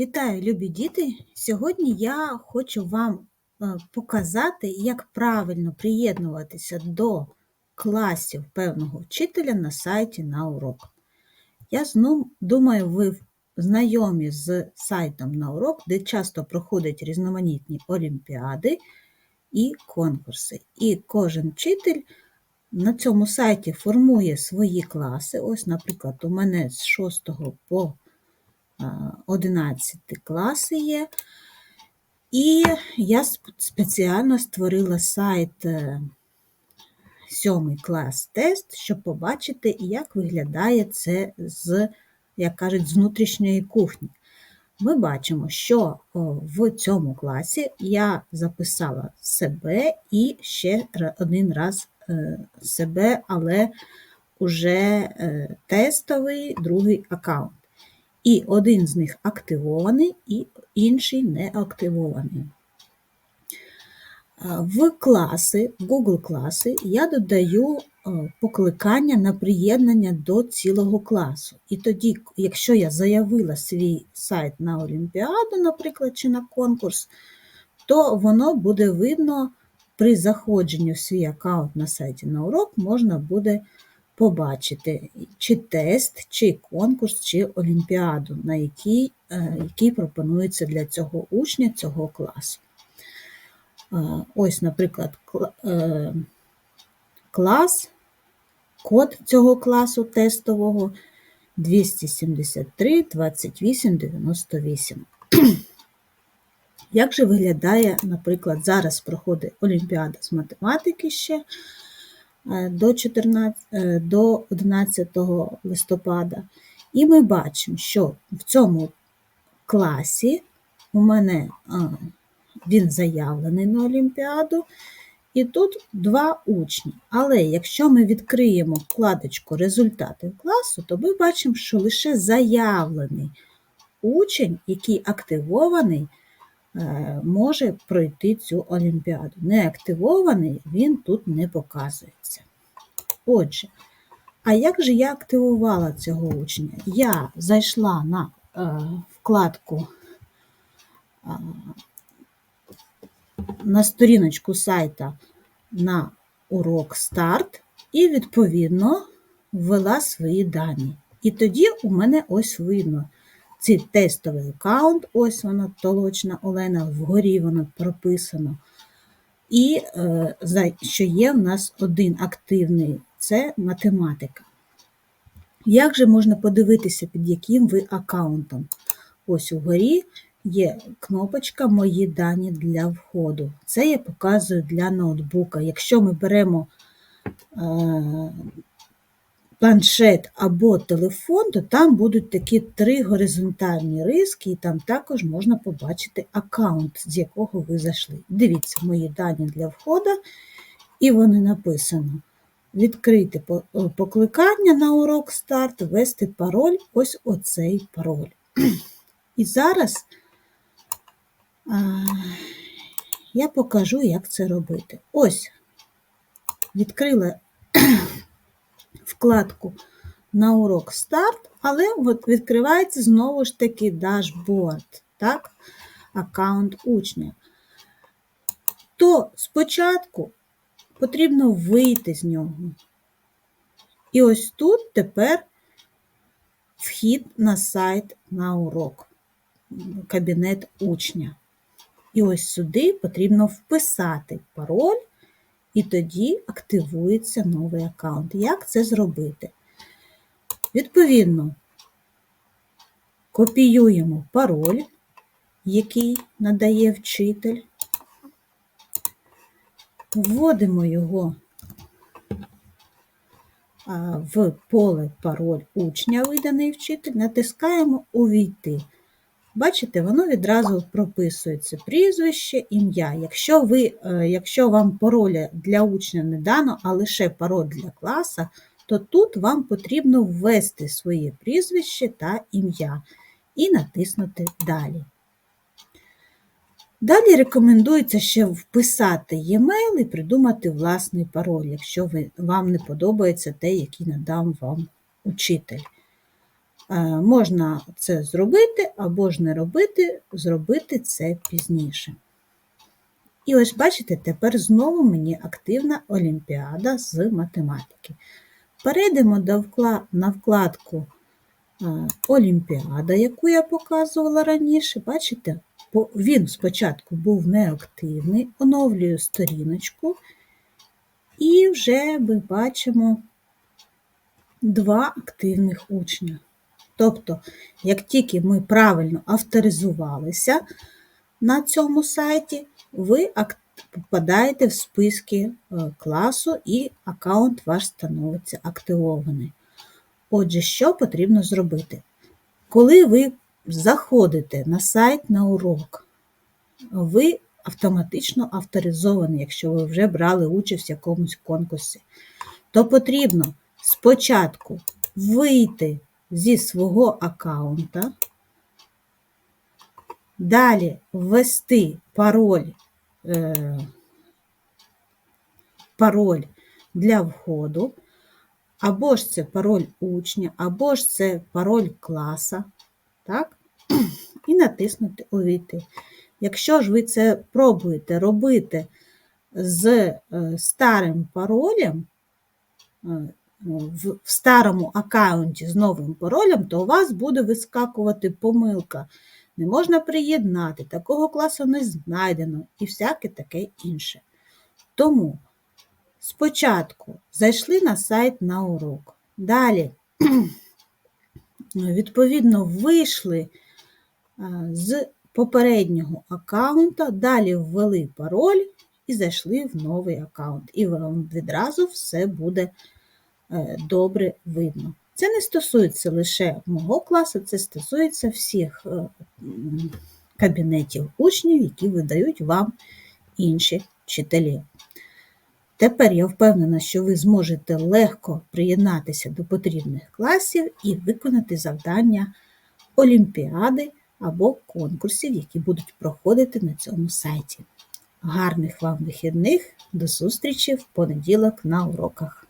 Вітаю, любі діти! Сьогодні я хочу вам е, показати, як правильно приєднуватися до класів певного вчителя на сайті на урок. Я думаю, ви знайомі з сайтом на урок, де часто проходять різноманітні олімпіади і конкурси. І кожен вчитель на цьому сайті формує свої класи. Ось, наприклад, у мене з 6 по 11 класи є. І я спеціально створила сайт 7 клас тест, щоб побачити, як виглядає це з, як кажуть, з внутрішньої кухні. Ми бачимо, що в цьому класі я записала себе і ще один раз е, себе, але уже е, тестовий другий аккаунт. І один з них активований, і інший не активований. В класи, в Google класи я додаю покликання на приєднання до цілого класу. І тоді, якщо я заявила свій сайт на Олімпіаду, наприклад, чи на конкурс, то воно буде видно при заходженні в свій аккаунт на сайті на урок, можна буде побачити чи тест, чи конкурс, чи олімпіаду, на який, е, який пропонується для цього учня цього класу. Е, ось, наприклад, е, клас, код цього класу тестового 273 28 98. Як же виглядає, наприклад, зараз проходить Олімпіада з математики ще до 14, е, до 11 листопада. І ми бачимо, що в цьому класі у мене він заявлений на Олімпіаду, і тут два учні. Але якщо ми відкриємо вкладочку Результати класу, то ми бачимо, що лише заявлений учень, який активований, Е, може пройти цю олімпіаду. Неактивований він тут не показується. Отже, а як же я активувала цього учня? Я зайшла на е, вкладку е, на сторіночку сайта на урок старт і, відповідно, ввела свої дані. І тоді у мене ось видно, цей тестовий аккаунт, ось вона толочна Олена, вгорі воно прописано. І е, що є в нас один активний це математика. Як же можна подивитися, під яким ви аккаунтом? Ось угорі є кнопочка Мої дані для входу. Це я показую для ноутбука. Якщо ми беремо е, планшет або телефон, то там будуть такі три горизонтальні риски, і там також можна побачити аккаунт, з якого ви зайшли. Дивіться, мої дані для входу, і вони написано. Відкрити покликання на урок старт, ввести пароль, ось оцей пароль. І зараз я покажу, як це робити. Ось, відкрила вкладку на урок старт, але от відкривається знову ж таки дашборд, так? аккаунт учня. То спочатку потрібно вийти з нього. І ось тут тепер вхід на сайт на урок, кабінет учня. І ось сюди потрібно вписати пароль і тоді активується новий аккаунт. Як це зробити? Відповідно, копіюємо пароль, який надає вчитель, вводимо його в поле пароль учня, виданий вчитель, натискаємо Увійти. Бачите, воно відразу прописується прізвище, ім'я. Якщо ви, е, якщо вам пароля для учня не дано, а лише пароль для класа, то тут вам потрібно ввести своє прізвище та ім'я і натиснути Далі. Далі рекомендується ще вписати e-mail і придумати власний пароль, якщо ви, вам не подобається те, який надав вам учитель. Е, Можна це зробити або ж не робити, зробити це пізніше. І ось бачите, тепер знову мені активна олімпіада з математики. Перейдемо на вкладку е, Олімпіада, яку я показувала раніше. Бачите, він спочатку був неактивний, оновлюю сторіночку, і вже ми бачимо два активних учня. Тобто, як тільки ми правильно авторизувалися на цьому сайті, ви попадаєте в списки е, класу і аккаунт ваш становиться активований. Отже, що потрібно зробити? Коли ви заходите на сайт на урок, ви автоматично авторизовані, якщо ви вже брали участь в якомусь конкурсі, то потрібно спочатку вийти зі свого аккаунта, далі ввести пароль, е, пароль для входу, або ж це пароль учня, або ж це пароль класа, так? і натиснути Увійти. Якщо ж ви це пробуєте робити з е, старим паролем, е, в в старому аккаунті з новим паролем, то у вас буде вискакувати помилка. Не можна приєднати, такого класу не знайдено і всяке таке інше. Тому спочатку зайшли на сайт на урок. Далі, відповідно, вийшли е, з попереднього аккаунта, далі ввели пароль і зайшли в новий аккаунт. І вам відразу все буде е, добре видно. Це не стосується лише мого класу, це стосується всіх е, кабінетів учнів, які видають вам інші вчителі. Тепер я впевнена, що ви зможете легко приєднатися до потрібних класів і виконати завдання олімпіади або конкурсів, які будуть проходити на цьому сайті. Гарних вам вихідних, до зустрічі в понеділок на уроках.